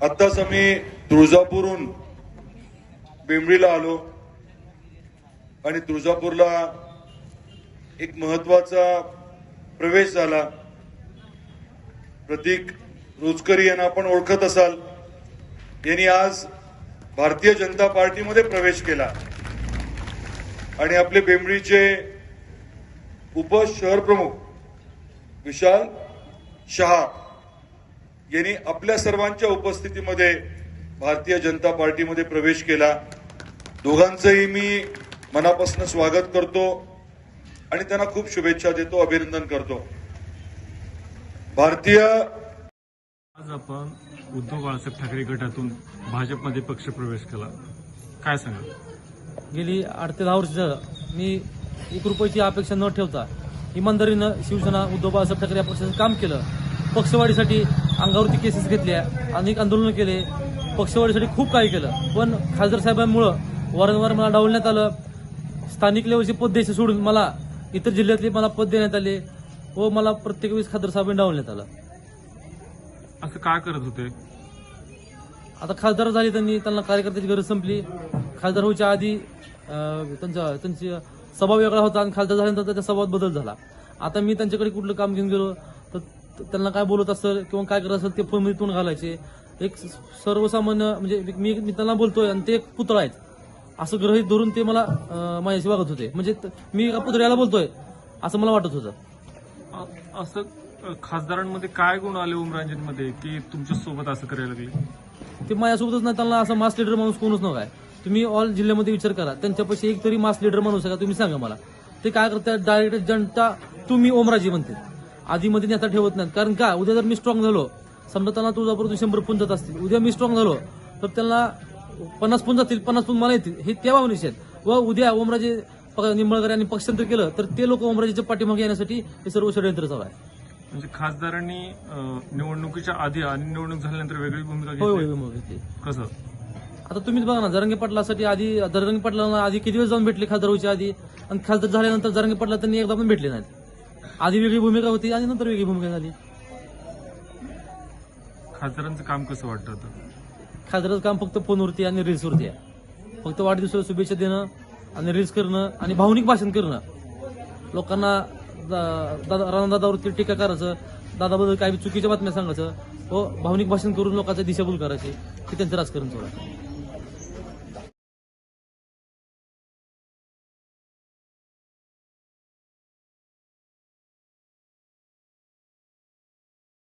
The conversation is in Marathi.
आत्ताच आम्ही तुळजापूरहून बेंबळीला आलो आणि तुळजापूरला एक महत्त्वाचा प्रवेश झाला. प्रतीक रोजकरी यांना आपण ओळखत असाल. यांनी आज भारतीय जनता पार्टीमध्ये प्रवेश केला. आणि आपले बेंबळीचे उप शहर प्रमुख विशाल शहा यांनी आपल्या सर्वांच्या उपस्थितीमध्ये भारतीय जनता पार्टीमध्ये प्रवेश केला. दोघांचंही मी मनापासून स्वागत करतो आणि त्यांना खूप शुभेच्छा देतो अभिनंदन करतो. भारतीय आज आपण उद्धव बाळासाहेब ठाकरे गटातून भाजपमध्ये पक्षप्रवेश केला. काय सांगाल? गेली आठ ते दहा वर्ष झालं. मी एक रुपयाची अपेक्षा न ठेवता इमानदारीनं शिवसेना उद्धव बाळासाहेब ठाकरे या पक्षाचं काम केलं. पक्षवाढीसाठी अंगावरती केसेस घेतल्या अनेक आंदोलनं केले. पक्षवाढीसाठी खूप काही केलं. पण खासदार साहेबांमुळं वारंवार मला डावलण्यात आलं. स्थानिक लेवलचे पद द्यायचे सोडून मला इतर जिल्ह्यातले मला पद देण्यात आले व मला प्रत्येक वेळेस खासदार साहेबांनी डावलण्यात आलं. असं काय करत होते? आता खासदार झाले त्यांनी त्यांना कार्यकर्त्याची गरज संपली. खासदार व्हायच्या आधी अं, त्यांचा त्यांची स्वभाव वेगळा होता आणि खासदार झाल्यानंतर त्याच्या स्वभावात बदल झाला. आता मी त्यांच्याकडे कुठलं काम घेऊन गेलो तर त्यांना काय बोलत असेल किंवा काय करत असेल ते फोनमध्ये तोंड घालायचे. एक सर्वसामान्य म्हणजे मी मी त्यांना बोलतोय आणि ते एक पुतळा आहेत. असं ग्रहित धरून ते मला माझ्याशी वागत होते. म्हणजे मी एका पुतळ्याला बोलतोय असं मला वाटत होतं. असं खासदारांमध्ये काय गुण आले ओमरांजनमध्ये की तुमच्यासोबत असं करायला लागले? ते माझ्यासोबतच नाही त्यांना असा मास लिडर माणूस कोणच नव्हता. तुम्ही ऑल जिल्ह्यामध्ये विचार करा. त्यांच्यापाशी एक तरी मास लिडर माणूस आहे का? तुम्ही सांगा मला. ते काय करतात? डायरेक्ट जनता तुम्ही ओमराजी म्हणते. आधीमध्ये नेता ठेवत नाहीत. कारण का? उद्या जर मी स्ट्रॉंग झालो समजा त्यांना तुझ्याबरोबर शंभर पुन जात असतील. उद्या मी स्ट्रॉंग झालो तर त्यांना पन्नास पुन जातील पन्नास पुन मला येतील. हे त्या भावनेचे आहेत. व उद्या ओमराजे निंबळकर यांनी पक्षांतर केलं तर ते लोक ओमराजेच्या पाठीमागे येण्यासाठी हे सर्व षडयंत्र चालू आहे. म्हणजे खासदारांनी निवडणुकीच्या आधी आणि निवडणूक झाल्यानंतर वेगळी भूमिका. कसं? आता तुम्हीच बघा ना जरंगे पाटलासाठी आधी जरंगे पाटलांना आधी किती वेळ जाऊन भेटले खासदार आधी? आणि खासदार झाल्यानंतर जरंगे पाटला त्यांनी एकदा पण भेटले नाहीत. आधी वेगळी भूमिका होती आणि नंतर वेगळी भूमिका झाली. खासदारांचं काम कसं वाटतं आता? खासदाराचं काम फक्त फोनवरती आणि रील्सवरती आहे. फक्त वाढदिवसाला शुभेच्छा देणं आणि रील्स करणं आणि भावनिक भाषण करणं. लोकांना दा- दादा राणादादावरती टीका करायचं दादाबद्दल काही चुकीच्या बातम्या सांगायचं व भावनिक भाषण करून लोकांचा दिशाभूल करायची हे त्यांचं राजकारण आहे.